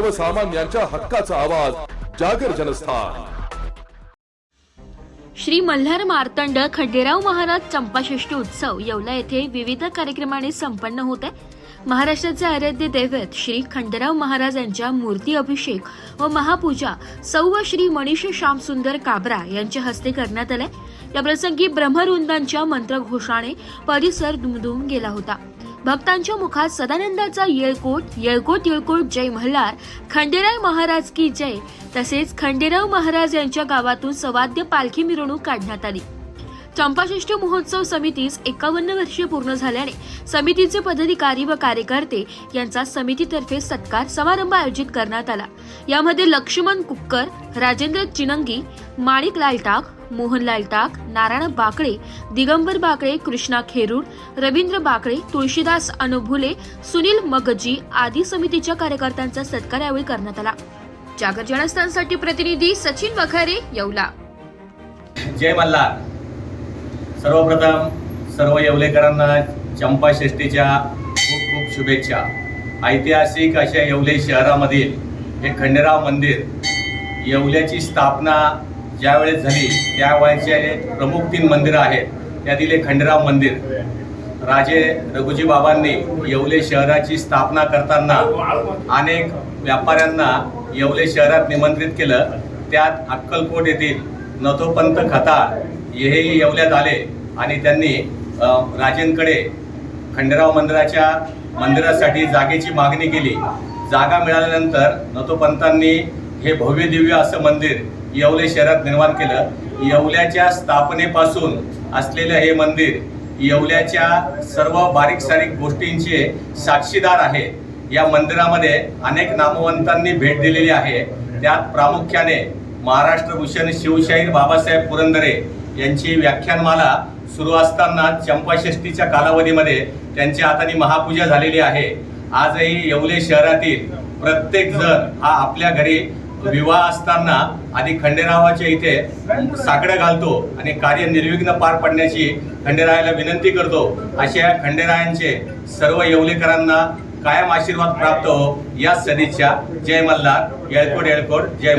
सर्वसामान्यांच्या हक्काचा आवाज जागर जनस्थान. श्री मल्हार मार्तंड खंडेराव महाराज चंपाषष्ठी उत्सव येवला येथे विविध कार्यक्रमाने संपन्न होत. आहे महाराष्ट्राचे आराध्य दैवत श्री खंडेराव महाराज यांच्या मूर्ती अभिषेक व महापूजा सौ श्री मनीष श्यामसुंदर काबरा यांच्या हस्ते करण्यात आले. या प्रसंगी ब्रह्मवृंदांच्या मंत्रघोषाने परिसर दुमदुम गेला होता. भक्तांच्या मुखात सदानंदाचा येळकोट येळकोट येळकोट जय मल्हार खंडेराव महाराज की जय. तसेच खंडेराव महाराज यांच्या गावातून सवाद्य पालखी मिरवणूक काढण्यात आली. चंपाषष्ठी महोत्सव समितीस एकावन्न वर्षे पूर्ण झाल्याने समितीचे पदाधिकारी व कार्यकर्ते यांचा समितीतर्फे सत्कार समारंभ आयोजित करण्यात आला. यामध्ये लक्ष्मण कुक्कर राजेंद्र चिनंगी माणिक लालटाक मोहनलाल टाक नारायण बाकळे दिगंबर बाकळे कृष्णा खेरूड रवींद्र बाकळे तुळशीदास अनुभुले सुनील मगजी आदी समितीच्या कार्यकर्त्यांचा सत्कार यावेळी करण्यात आला. जागर जनस्थानसाठी प्रतिनिधी सचिन वखारे येवला. जय मल्हार. सर्वप्रथम सर्व येवलेकरांना चंपाषष्ठीच्या खूप खूप शुभेच्छा. ऐतिहासिक अशा येवले शहरामधील हे खंडेराव मंदिर येवल्याची स्थापना ज्यावेळेस झाली त्यावेळेचे प्रमुख तीन मंदिरं आहेत. त्यातील एक खंडेराव मंदिर. राजे रघुजी बाबांनी येवले शहराची स्थापना करताना अनेक व्यापाऱ्यांना येवले शहरात निमंत्रित केलं. त्यात अक्कलकोट येथील नथोपंत खताळ हेही येवल्यात आले आणि त्यांनी राजेंकडे खंडेराव मंदिराच्या मंदिरासाठी जागेची मागणी केली. जागा मिळाल्यानंतर नथोपंतांनी हे भव्य दिव्य असं मंदिर येवले शहरात निर्माण केलं. येवल्याच्या स्थापनेपासून असलेलं हे मंदिर येवल्याच्या सर्व बारीक सारीक गोष्टींचे साक्षीदार आहे. या मंदिरामध्ये अनेक नामवंतांनी भेट दिलेली आहे. त्यात प्रामुख्याने महाराष्ट्र भूषण शिवशाहीर बाबासाहेब पुरंदरे यांची व्याख्यानमाला सुरू असताना चंपाषष्ठीच्या कालावधीमध्ये त्यांच्या हाताने महापूजा झालेली आहे. आजही येवले शहरातील प्रत्येक जण हा आपल्या घरी विवाह असताना आधी खंडेरावाच्या इथे साकडं घालतो आणि कार्य निर्विघ्न पार पडण्याची खंडेरायाला विनंती करतो. अशा खंडेरायांचे सर्व येवलेकरांना कायम आशीर्वाद प्राप्त हो. या सदिच्छा. जय मल्हार. येळकोट येळकोट. जय